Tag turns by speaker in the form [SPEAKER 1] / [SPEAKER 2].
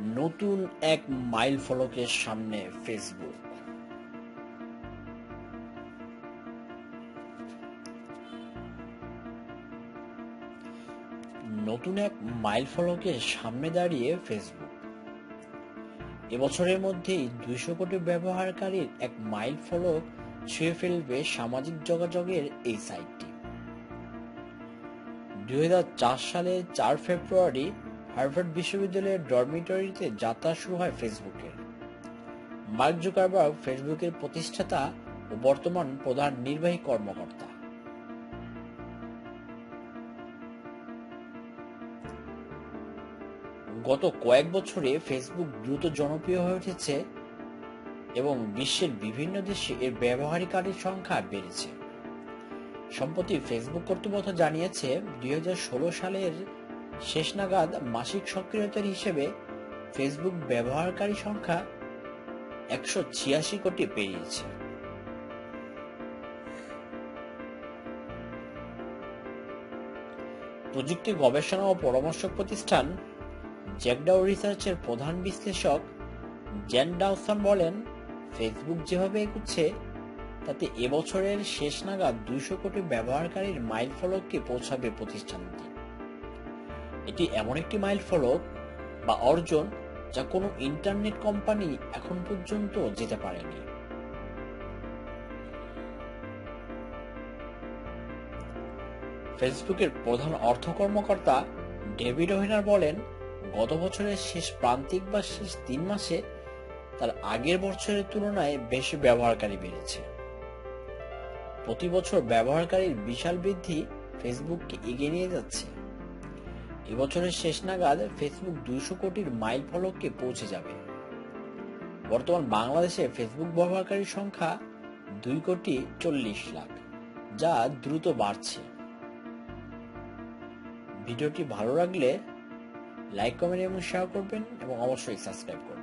[SPEAKER 1] নতুন এক মাইল ফলকের সামনে ফেসবুক নতুন এক মাইল ফলকের সামনে দাঁড়িয়ে ফেসবুক এবছরের মধ্যেই দুইশো কোটি ব্যবহারকারীর এক মাইল ফলক ছুঁয়ে ফেলবে সামাজিক যোগাযোগের এই সাইটটি। দুই সালের চার ফেব্রুয়ারি হার্ভার্ড বিশ্ববিদ্যালয়ের ডরমিটরিতে যাত্রা শুরু হয় ফেসবুকের মার্ক জুকারবার্গ ফেসবুকের প্রতিষ্ঠাতা ও বর্তমান প্রধান নির্বাহী কর্মকর্তা। গত কয়েক বছরে ফেসবুক দ্রুত জনপ্রিয় হয়ে উঠেছে এবং বিশ্বের বিভিন্ন দেশে এর ব্যবহারকারীর সংখ্যা বেড়েছে। সম্প্রতি ফেসবুক কর্তৃপক্ষ জানিয়েছে, দুই হাজার ষোলো সালের শেষ নাগাদ মাসিক সক্রিয়তার হিসেবে ফেসবুক ব্যবহারকারী সংখ্যা একশো ছিয়াশি কোটি পেরিয়েছে। প্রযুক্তি গবেষণা ও পরামর্শ প্রতিষ্ঠান জ্যাকডাও রিসার্চের প্রধান বিশ্লেষক জেন ডাউসন বলেন ফেসবুক যেভাবে এগুচ্ছে, তাতে এবছরের শেষ নাগাদ দুইশো কোটি ব্যবহারকারীর মাইল ফলককে পৌঁছাবে প্রতিষ্ঠানটি। এটি এমন একটি মাইল ফলক বা অর্জন যা কোনো ইন্টারনেট কোম্পানি এখন পর্যন্ত যেতে পারেনি। ফেসবুকের প্রধান অর্থ কর্মকর্তা ডেভিড ওহিনার বলেন, গত বছরের শেষ প্রান্তিক বা শেষ তিন মাসে তার আগের বছরের তুলনায় বেশি ব্যবহারকারী বেড়েছে। প্রতি বছর ব্যবহারকারীর বিশাল বৃদ্ধি ফেসবুককে এগিয়ে নিয়ে যাচ্ছে। এবছরের শেষ নাগাদ ফেসবুক দুইশো কোটির মাইল ফলককে পৌঁছে যাবে। বর্তমান বাংলাদেশে ফেসবুক ব্যবহারকারীর সংখ্যা দুই কোটি চল্লিশ লাখ, যা দ্রুত বাড়ছে। ভিডিওটি ভালো লাগলে লাইক, কমেন্ট এবং শেয়ার করবেন এবং অবশ্যই সাবস্ক্রাইব করবেন।